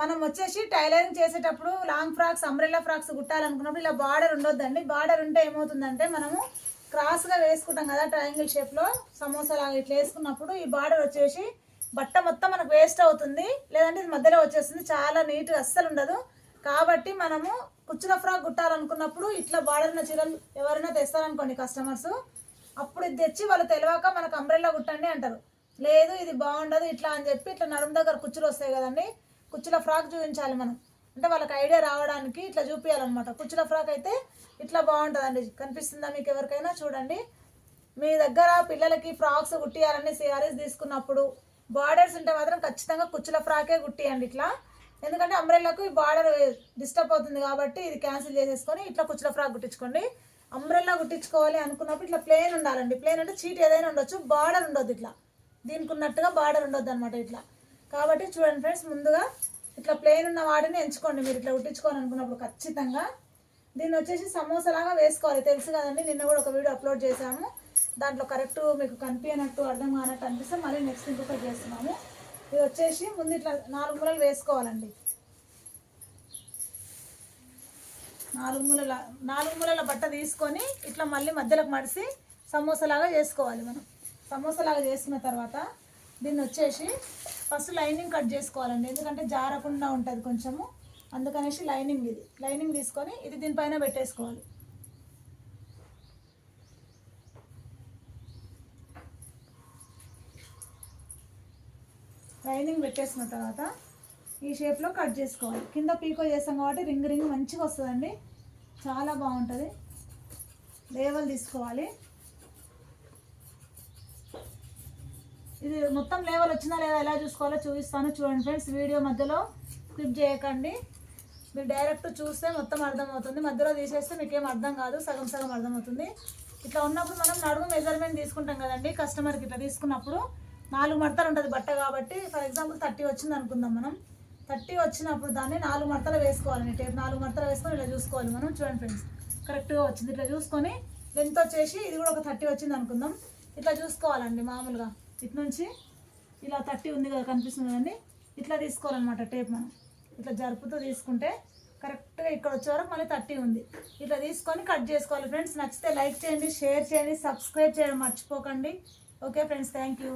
మనం వచ్చేసి టైలరింగ్ చేసేటప్పుడు లాంగ్ ఫ్రాక్స్ అంబ్రెల్లా ఫ్రాక్స్ కుట్టాలనుకున్నప్పుడు ఇలా బార్డర్ ఉండొద్దండి. బార్డర్ ఉంటే ఏమవుతుందంటే మనము క్రాస్గా వేసుకుంటాం కదా ట్రయాంగిల్ షేప్లో సమోసా లాగా ఇట్లా వేసుకున్నప్పుడు ఈ బార్డర్ వచ్చేసి బట్ట మొత్తం మనకు వేస్ట్ అవుతుంది. లేదంటే ఇది మధ్యలో వచ్చేస్తుంది. చాలా నీట్గా అస్సలు ఉండదు. కాబట్టి మనము కుచ్చుల ఫ్రాక్ కుట్టాలనుకున్నప్పుడు ఇట్లా బార్డర్ ఉన్న చీరలు ఎవరైనా తెస్తారనుకోండి కస్టమర్స్ అప్పుడు ఇది తెచ్చి వాళ్ళు తెలియక మనకు అంబ్రెల్లా కుట్టండి అంటారు. లేదు ఇది బాగుండదు ఇట్లా అని చెప్పి ఇట్లా నడుము దగ్గర కుచ్చులు వస్తాయి కదండి. కుచ్చుల ఫ్రాక్ చూపించాలి మనం. అంటే వాళ్ళకి ఐడియా రావడానికి ఇట్లా చూపించాలన్నమాట కుచ్చుల ఫ్రాక్ అయితే ఇట్లా బాగుంటుందండి. కనిపిస్తుందా మీకు ఎవరికైనా చూడండి. మీ దగ్గర పిల్లలకి ఫ్రాక్స్ కుట్టియాలని సిఆర్ఎస్ తీసుకున్నప్పుడు బార్డర్స్ ఉంటే మాత్రం ఖచ్చితంగా కుచ్చుల ఫ్రాకే కుట్టియండి ఇట్లా. ఎందుకంటే అంబ్రెల్లాకు ఈ బార్డర్ డిస్టర్బ్ అవుతుంది కాబట్టి ఇది క్యాన్సిల్ చేసేసుకొని ఇట్లా కుచ్చుల ఫ్రాక్ కుట్టించుకోండి. అంబ్రెల్లా కుట్టించుకోవాలి అనుకున్నప్పుడు ఇట్లా ప్లేన్ ఉండాలండి. ప్లేన్ అంటే చీట్ ఏదైనా ఉండొచ్చు బార్డర్ ఉండొద్దు ఇట్లా. దీనికి ఉన్నట్టుగా బార్డర్ ఉండొద్దు అనమాట ఇట్లా. కాబట్టి చూడండి ఫ్రెండ్స్ ముందుగా ఇట్లా ప్లేన్ ఉన్న వాటిని ఎంచుకోండి. మీరు ఇట్లా ఉట్టించుకోవాలి అనుకున్నప్పుడు ఖచ్చితంగా దీన్ని వచ్చేసి సమోసాలాగా వేసుకోవాలి. తెలుసు కదండి నిన్న కూడా ఒక వీడియో అప్లోడ్ చేశాము. దాంట్లో కరెక్ట్ మీకు కనిపించినట్టు అర్థం కానట్టు అనిపిస్తే మళ్ళీ నెక్స్ట్ ఇంకొకటి చేస్తున్నాము. ఇది వచ్చేసి ముందు ఇట్లా నాలుగు మూలలు వేసుకోవాలండి. నాలుగు మూలల నాలుగు మూలల బట్ట తీసుకొని ఇట్లా మళ్ళీ మధ్యలోకి మడిసి సమోసాలాగా చేసుకోవాలి మనం. సమోసాలాగా చేసుకున్న తర్వాత దీన్ని వచ్చేసి ఫస్ట్ లైనింగ్ కట్ చేసుకోవాలండి. ఎందుకంటే జారకుండా ఉంటుంది కొంచెము. అందుకనేసి లైనింగ్ ఇది. లైనింగ్ తీసుకొని ఇది దీనిపైన పెట్టేసుకోవాలి. లైనింగ్ పెట్టేసిన తర్వాత ఈ షేప్లో కట్ చేసుకోవాలి. కింద పీకో చేస్తాం కాబట్టి రింగ్ రింగ్ మంచిగా వస్తుందండి. చాలా బాగుంటుంది. లేవల్ తీసుకోవాలి. ఇది మొత్తం లేవల్ వచ్చిందా లేదా ఎలా చూసుకోవాలో చూపిస్తాను. చూడండి ఫ్రెండ్స్ వీడియో మధ్యలో క్లిప్ చేయకండి. మీరు డైరెక్ట్ చూస్తే మొత్తం అర్థమవుతుంది. మధ్యలో తీసేస్తే మీకేం అర్థం కాదు సగం సగం అర్థమవుతుంది. ఇట్లా ఉన్నప్పుడు మనం నడుము మెజర్మెంట్ తీసుకుంటాం కదండి కస్టమర్కి ఇట్లా తీసుకున్నప్పుడు నాలుగు మడతలు ఉంటుంది బట్ట కాబట్టి ఫర్ ఎగ్జాంపుల్ థర్టీ వచ్చింది అనుకుందాం మనం. థర్టీ వచ్చినప్పుడు దాన్ని నాలుగు మడతలు వేసుకోవాలండి. టేప్ నాలుగు మడతలు వేసుకొని ఇలా చూసుకోవాలి మనం. చూడండి ఫ్రెండ్స్ కరెక్ట్గా వచ్చింది. ఇట్లా చూసుకొని లెంత్ వచ్చేసి ఇది కూడా ఒక థర్టీ వచ్చింది అనుకుందాం. ఇట్లా చూసుకోవాలండి మామూలుగా. ఇటు నుంచి ఇలా తట్టి ఉంది కదా కనిపిస్తుంది కదండి? ఇట్లా తీసుకోవాలన్నమాట టేప్ మనం. ఇట్లా జరుపుతూ తీసుకుంటే కరెక్ట్గా ఇక్కడ వచ్చే వరకు మళ్ళీ థర్టీ ఉంది. ఇట్లా తీసుకొని కట్ చేసుకోవాలి ఫ్రెండ్స్. నచ్చితే లైక్ చేయండి షేర్ చేయండి సబ్స్క్రైబ్ చేయడం మర్చిపోకండి. Okay friends thank you.